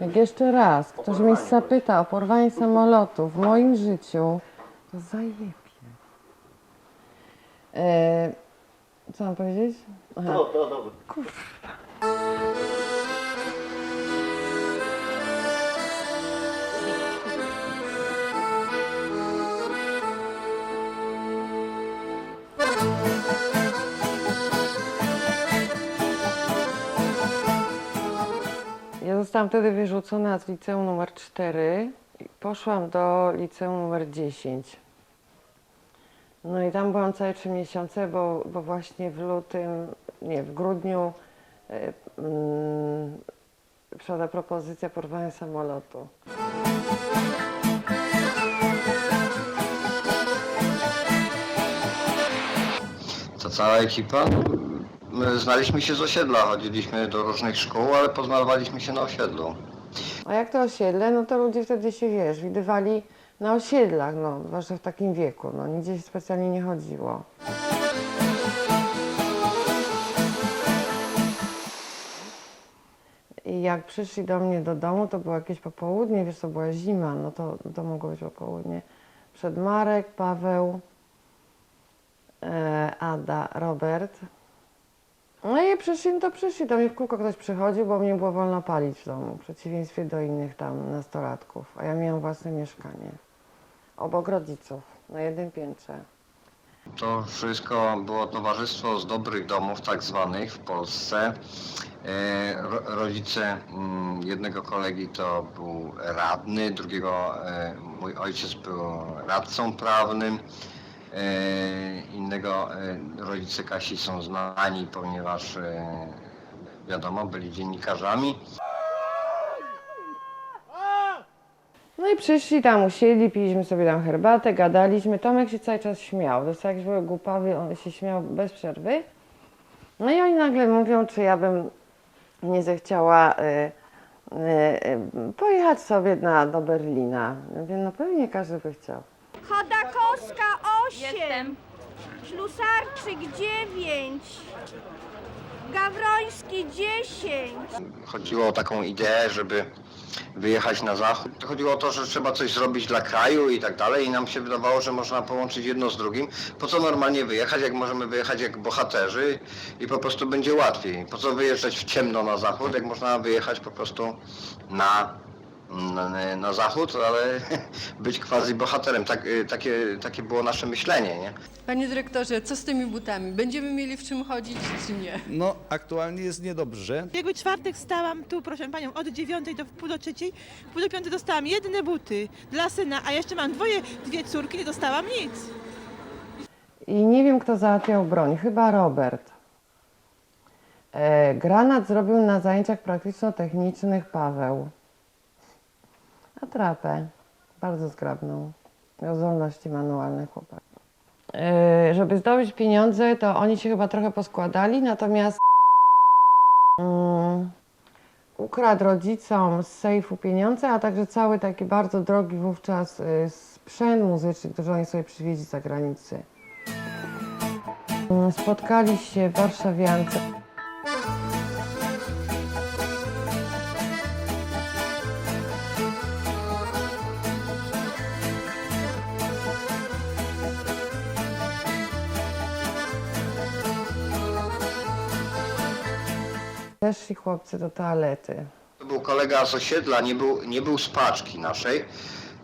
Jak jeszcze raz ktoś mnie zapyta o porwanie samolotu w moim życiu, to zajebie. E, co mam powiedzieć? Aha. No, to dobra. Ja zostałam wtedy wyrzucona z liceum numer 4 i poszłam do liceum numer 10. No i tam byłam całe trzy miesiące, bo, bo właśnie w lutym, nie, w grudniu y, mm, przyszła propozycja porwania samolotu. To cała ekipa. My znaliśmy się z osiedla, chodziliśmy do różnych szkół, ale poznawaliśmy się na osiedlu. A jak to osiedle, no to ludzie wtedy się, wiesz, widywali na osiedlach, no, zwłaszcza w takim wieku, no, nigdzie się specjalnie nie chodziło. I jak przyszli do mnie do domu, to było jakieś popołudnie, wiesz, to była zima, no to, to mogło być popołudnie. Przed Marek, Paweł, e, Ada, Robert. No i przyszli, no to przyszli, do w kółko ktoś przychodził, bo mnie było wolno palić w domu, w przeciwieństwie do innych tam nastolatków. A ja miałam własne mieszkanie, obok rodziców, na jednym piętrze. To wszystko było towarzystwo z dobrych domów, tak zwanych w Polsce. E, ro- Rodzice mm, jednego kolegi to był radny, drugiego e, mój ojciec był radcą prawnym. E, Innego e, rodzice Kasi są znani, ponieważ e, wiadomo, byli dziennikarzami. No i przyszli tam, usiedli, piliśmy sobie tam herbatę, gadaliśmy. Tomek się cały czas śmiał, dostał jakiś były głupawy, on się śmiał bez przerwy. No i oni nagle mówią, czy ja bym nie zechciała y, y, y, pojechać sobie na, do Berlina. Ja Mówię, no pewnie każdy by chciał. Chodakowska 8, Jestem. Ślusarczyk 9, Gawroński 10. chodziło o taką ideę, żeby wyjechać na zachód. Chodziło o to, że trzeba coś zrobić dla kraju i tak dalej i nam się wydawało, że można połączyć jedno z drugim. Po co normalnie wyjechać, jak możemy wyjechać jak bohaterzy i po prostu będzie łatwiej. Po co wyjeżdżać w ciemno na zachód, jak można wyjechać po prostu na, na, zachód, ale być quasi bohaterem. Tak, y, takie, takie było nasze myślenie, nie? Panie dyrektorze, co z tymi butami? Będziemy mieli w czym chodzić, czy nie? No, aktualnie jest niedobrze. W ubiegły czwartek stałam tu, proszę panią, od dziewiątej do wpół do trzeciej. W pół do piątej dostałam jedne buty dla syna, a jeszcze mam dwoje, dwie córki, nie dostałam nic. I nie wiem, kto załatwiał broń, chyba Robert. E, granat zrobił na zajęciach praktyczno-technicznych Paweł. Atrapę, bardzo zgrabną. Miał zdolności manualne chłopak. E, żeby zdobyć pieniądze, to oni się chyba trochę poskładali, natomiast mm, ukradł rodzicom z sejfu pieniądze, a także cały taki bardzo drogi wówczas y, sprzęt muzyczny, który oni sobie przywieźli z zagranicy. Mm, Spotkali się warszawiance. Weszli chłopcy do toalety. To był kolega z osiedla, nie był, nie był z paczki naszej.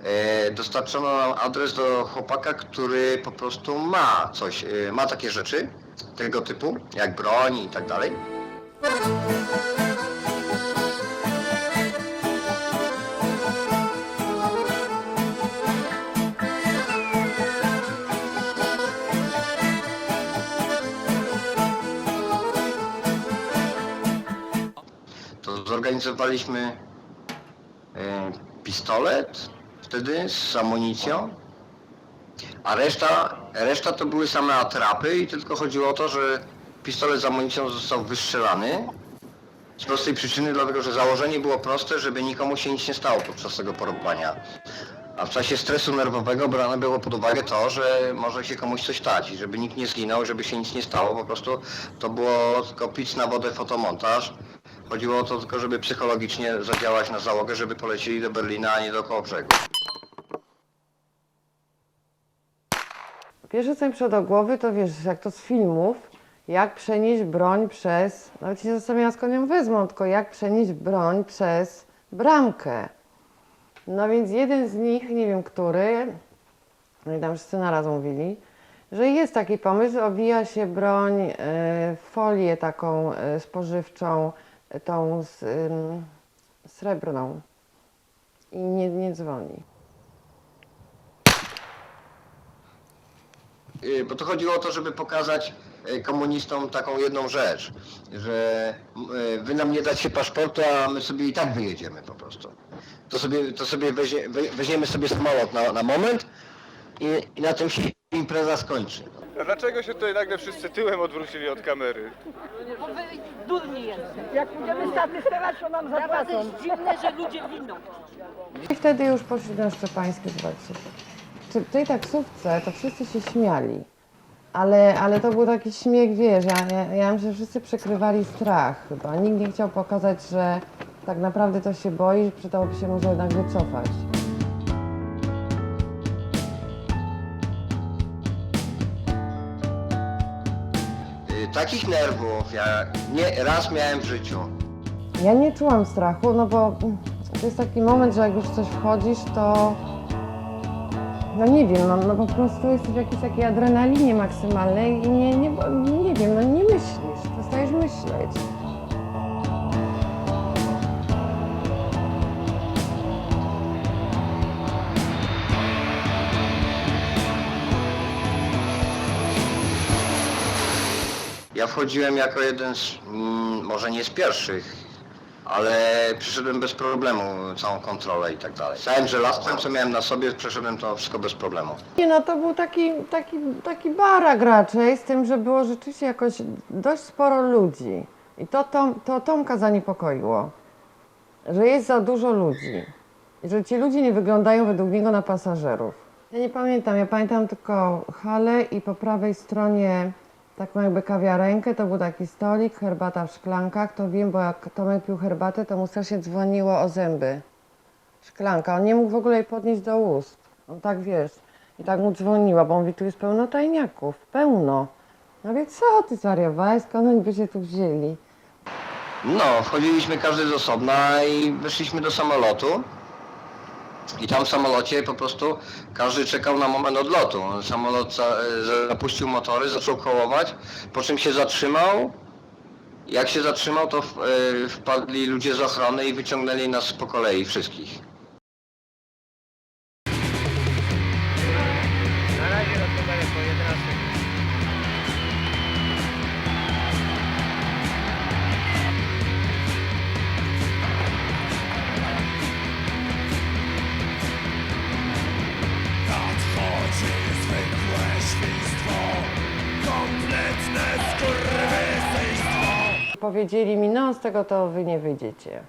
E, dostarczono nam adres do chłopaka, który po prostu ma coś, e, ma takie rzeczy tego typu, jak broń i tak dalej. Zorganizowaliśmy e, pistolet wtedy z amunicją, a reszta, reszta to były same atrapy i tylko chodziło o to, że pistolet z amunicją został wystrzelany z prostej przyczyny, dlatego że założenie było proste, żeby nikomu się nic nie stało podczas tego porobania. A w czasie stresu nerwowego brane było pod uwagę to, że może się komuś coś stać i żeby nikt nie zginął, żeby się nic nie stało, po prostu to było tylko na wodę fotomontaż. Chodziło o to tylko, żeby psychologicznie zadziałać na załogę, żeby polecieli do Berlina, a nie do Kołobrzegu. Pierwsze co mi przyszło do głowy, to wiesz, jak to z filmów, jak przenieść broń przez, nawet się nie zastanawiałam skąd ją wezmą, tylko jak przenieść broń przez bramkę. No więc jeden z nich, nie wiem który, no i tam wszyscy naraz mówili, że jest taki pomysł, owija się broń w folię taką e, spożywczą, tą z, ym, srebrną i nie, nie dzwoni. Y, Bo to chodziło o to, żeby pokazać y, komunistom taką jedną rzecz, że y, wy nam nie dacie paszportu, a my sobie i tak wyjedziemy po prostu. To sobie, to sobie weźmie, we- weźmiemy sobie samolot na, na moment i, i na tym się impreza skończy. A dlaczego się tutaj nagle wszyscy tyłem odwrócili od kamery? Jak będziemy statystykować, to nam zapłacą. To jest dziwne, że ludzie winą. I wtedy już poszli na Szczepański zobaczyć. Czy w tej taksówce to wszyscy się śmiali. Ale, ale to był taki śmiech, wiesz, ja, ja, ja myślę, że wszyscy przykrywali strach chyba. Nikt nie chciał pokazać, że tak naprawdę to się boi, że przydałoby się może jednak wycofać. Takich nerwów ja nie raz miałem w życiu. Ja nie czułam strachu, no bo to jest taki moment, że jak już coś wchodzisz, to no nie wiem, no, no po prostu jesteś w jakiejś takiej adrenalinie maksymalnej i nie, nie, nie wiem, no nie myślisz, przestajesz myśleć. Ja wchodziłem jako jeden z, mm, może nie z pierwszych, ale przyszedłem bez problemu, całą kontrolę i tak dalej. Całym żelazem, co miałem na sobie, przeszedłem to wszystko bez problemu. Nie no, to był taki, taki, taki barak raczej, z tym, że było rzeczywiście jakoś dość sporo ludzi. I to, Tom, to Tomka zaniepokoiło, że jest za dużo ludzi. I że ci ludzie nie wyglądają według niego na pasażerów. Ja nie pamiętam, ja pamiętam tylko halę i po prawej stronie taką jakby kawiarenkę, to był taki stolik, herbata w szklankach, to wiem, bo jak Tomek pił herbatę, to mu strasznie dzwoniło o zęby. Szklanka, on nie mógł w ogóle jej podnieść do ust. On tak, wiesz, i tak mu dzwoniła, bo on mówi, tu jest pełno tajniaków, pełno. No wie, co ty zwariowałeś, skąd oni by się tu wzięli? No, wchodziliśmy każdy z osobna i wyszliśmy do samolotu. I tam w samolocie po prostu każdy czekał na moment odlotu. Samolot e, zapuścił motory, zaczął kołować, po czym się zatrzymał. Jak się zatrzymał, to e, wpadli ludzie z ochrony i wyciągnęli nas po kolei wszystkich. Powiedzieli mi, no z tego to wy nie wyjdziecie.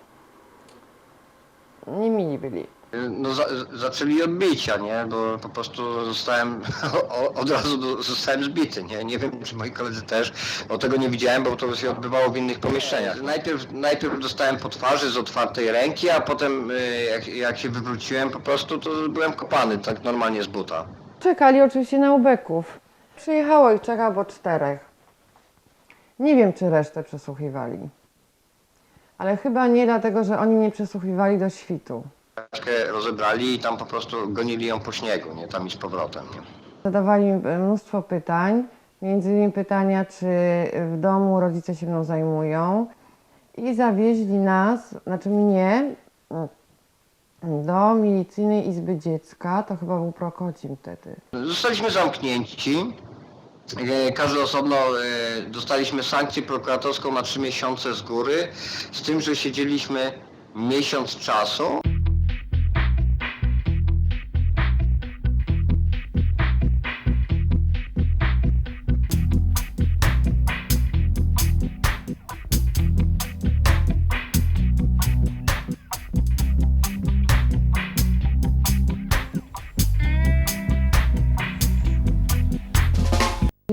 Nie mili byli. No za, zaczęli odbicia, nie? Bo po prostu zostałem, o, od razu do, zostałem zbity, nie? Nie wiem, czy moi koledzy też, bo tego nie widziałem, bo to się odbywało w innych pomieszczeniach. Najpierw, najpierw dostałem po twarzy z otwartej ręki, a potem y, jak, jak się wywróciłem po prostu, to byłem kopany tak normalnie z buta. Czekali oczywiście na ubeków. Przyjechało ich trzech albo czterech. Nie wiem, czy resztę przesłuchiwali. Ale chyba nie dlatego, że oni mnie przesłuchiwali do świtu. Paczkę rozebrali i tam po prostu gonili ją po śniegu, nie? Tam i z powrotem, nie? Zadawali mi mnóstwo pytań, między innymi pytania, czy w domu rodzice się mną zajmują. I zawieźli nas, znaczy mnie, do milicyjnej izby dziecka. To chyba był Prokocim wtedy. Zostaliśmy zamknięci. E, Każdy osobno e, dostaliśmy sankcję prokuratorską na trzy miesiące z góry, z tym, że siedzieliśmy miesiąc czasu.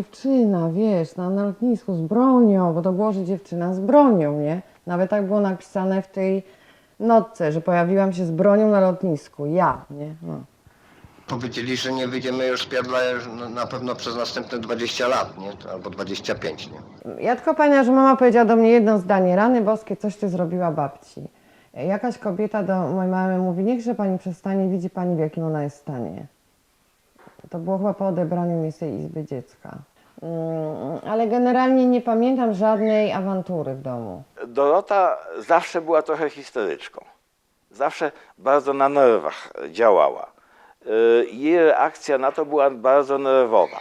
Dziewczyna, wiesz, na, na lotnisku z bronią, bo to było, że dziewczyna z bronią, nie? Nawet tak było napisane w tej notce, że pojawiłam się z bronią na lotnisku. Ja, nie? No. Powiedzieli, że nie wyjdziemy już z pierdla na- pewno przez następne 20 lat, nie? Albo 25, nie? Ja tylko pamiętam, że mama powiedziała do mnie jedno zdanie. Rany boskie, coś ty zrobiła babci. Jakaś kobieta do mojej mamy mówi, niechże pani przestanie, widzi pani w jakim ona jest stanie. To było chyba po odebraniu mnie z tej izby dziecka. Mm, Ale generalnie nie pamiętam żadnej awantury w domu. Dorota zawsze była trochę histeryczką. Zawsze bardzo na nerwach działała. Y, Jej reakcja na to była bardzo nerwowa.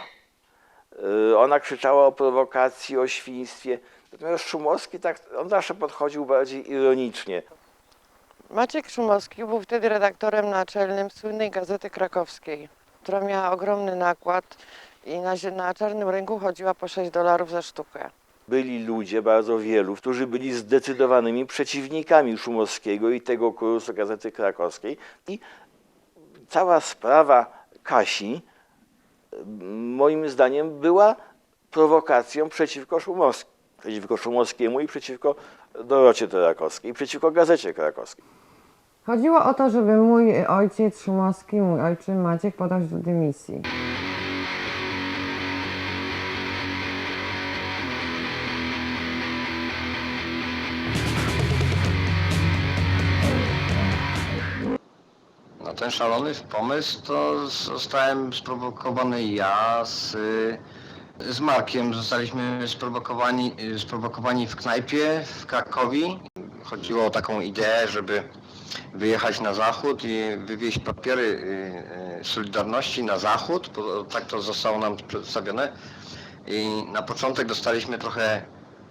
Y, Ona krzyczała o prowokacji, o świństwie. Natomiast Szumowski tak, on zawsze podchodził bardziej ironicznie. Maciek Szumowski był wtedy redaktorem naczelnym słynnej Gazety Krakowskiej, która miała ogromny nakład i na, na czarnym rynku chodziła po 6 dolarów za sztukę. Byli ludzie, bardzo wielu, którzy byli zdecydowanymi przeciwnikami Szumowskiego i tego kursu Gazety Krakowskiej. I cała sprawa Kasi, moim zdaniem, była prowokacją przeciwko, Szumowsk- przeciwko Szumowskiemu i przeciwko Dorocie Krakowskiej, przeciwko Gazecie Krakowskiej. Chodziło o to, żeby mój ojciec Szumowski, mój ojczym Maciek podał się do dymisji. Ten szalony pomysł to zostałem sprowokowany ja z, z Markiem. Zostaliśmy sprowokowani, sprowokowani w knajpie w Krakowie. Chodziło o taką ideę, żeby wyjechać na zachód i wywieźć papiery y, y, Solidarności na zachód, tak to zostało nam przedstawione. I na początek dostaliśmy trochę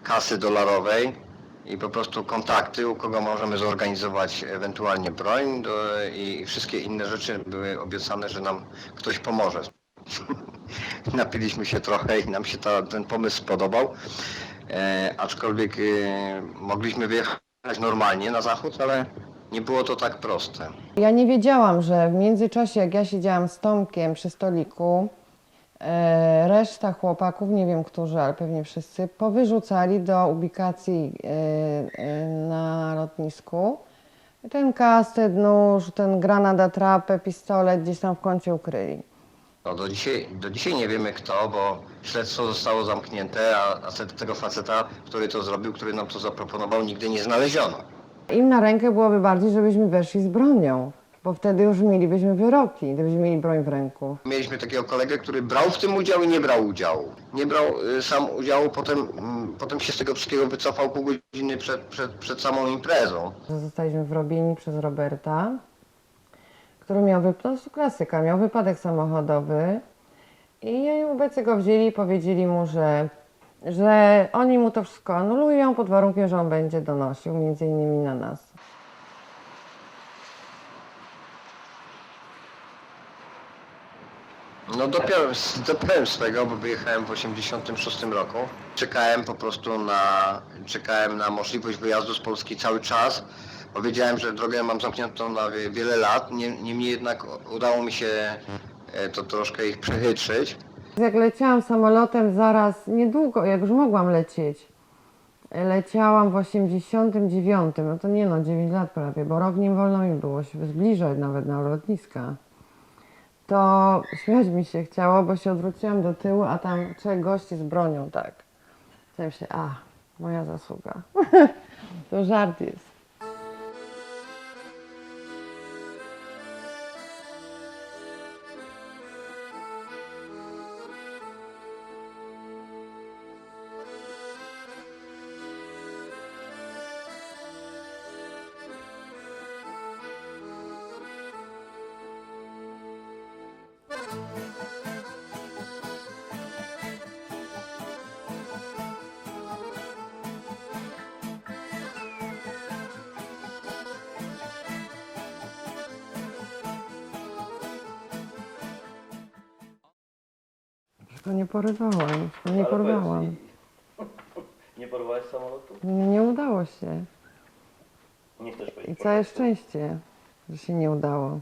kasy dolarowej i po prostu kontakty, u kogo możemy zorganizować ewentualnie broń do, i wszystkie inne rzeczy były obiecane, że nam ktoś pomoże. Napiliśmy się trochę i nam się ta, ten pomysł spodobał, e, aczkolwiek e, mogliśmy wyjechać normalnie na zachód, ale nie było to tak proste. Ja nie wiedziałam, że w międzyczasie, jak ja siedziałam z Tomkiem przy stoliku, reszta chłopaków, nie wiem którzy, ale pewnie wszyscy, powyrzucali do ubikacji e, e, na lotnisku ten kastet, nóż, ten granat atrapę, pistolet gdzieś tam w kącie ukryli. No do dzisiaj, do dzisiaj nie wiemy kto, bo śledztwo zostało zamknięte, a, a te- tego faceta, który to zrobił, który nam to zaproponował, nigdy nie znaleziono. Im na rękę byłoby bardziej, żebyśmy weszli z bronią, bo wtedy już mielibyśmy wyroki, gdybyśmy mieli broń w ręku. Mieliśmy takiego kolegę, który brał w tym udział i nie brał udziału. Nie brał y, sam udziału, potem, mm, potem się z tego wszystkiego wycofał pół godziny przed, przed, przed samą imprezą. Zostaliśmy wrobieni przez Roberta, który miał, wy- jest klasyka, miał wypadek samochodowy i ubecy go wzięli i powiedzieli mu, że, że oni mu to wszystko anulują pod warunkiem, że on będzie donosił, między innymi na nas. No dopiąłem, dopiąłem swego, bo wyjechałem w 86 roku. Czekałem po prostu na, czekałem na możliwość wyjazdu z Polski cały czas. Powiedziałem, że drogę mam zamkniętą na wie- wiele lat, Nie- niemniej jednak udało mi się e, to troszkę ich przechytrzyć. Jak leciałam samolotem zaraz, niedługo, jak już mogłam lecieć, leciałam w 89, no to nie no, 9 lat prawie, bo rok nie wolno mi było się zbliżać nawet na lotniska. To śmiać mi się chciało, bo się odwróciłam do tyłu, a tam trzech gości z bronią, tak. Chciałem się, a, moja zasługa. to żart jest. Tylko nie porywałam, nie porwałam. Nie porwałeś samolotu? Nie, nie udało się. Nie chcesz I całe szczęście, że się nie udało.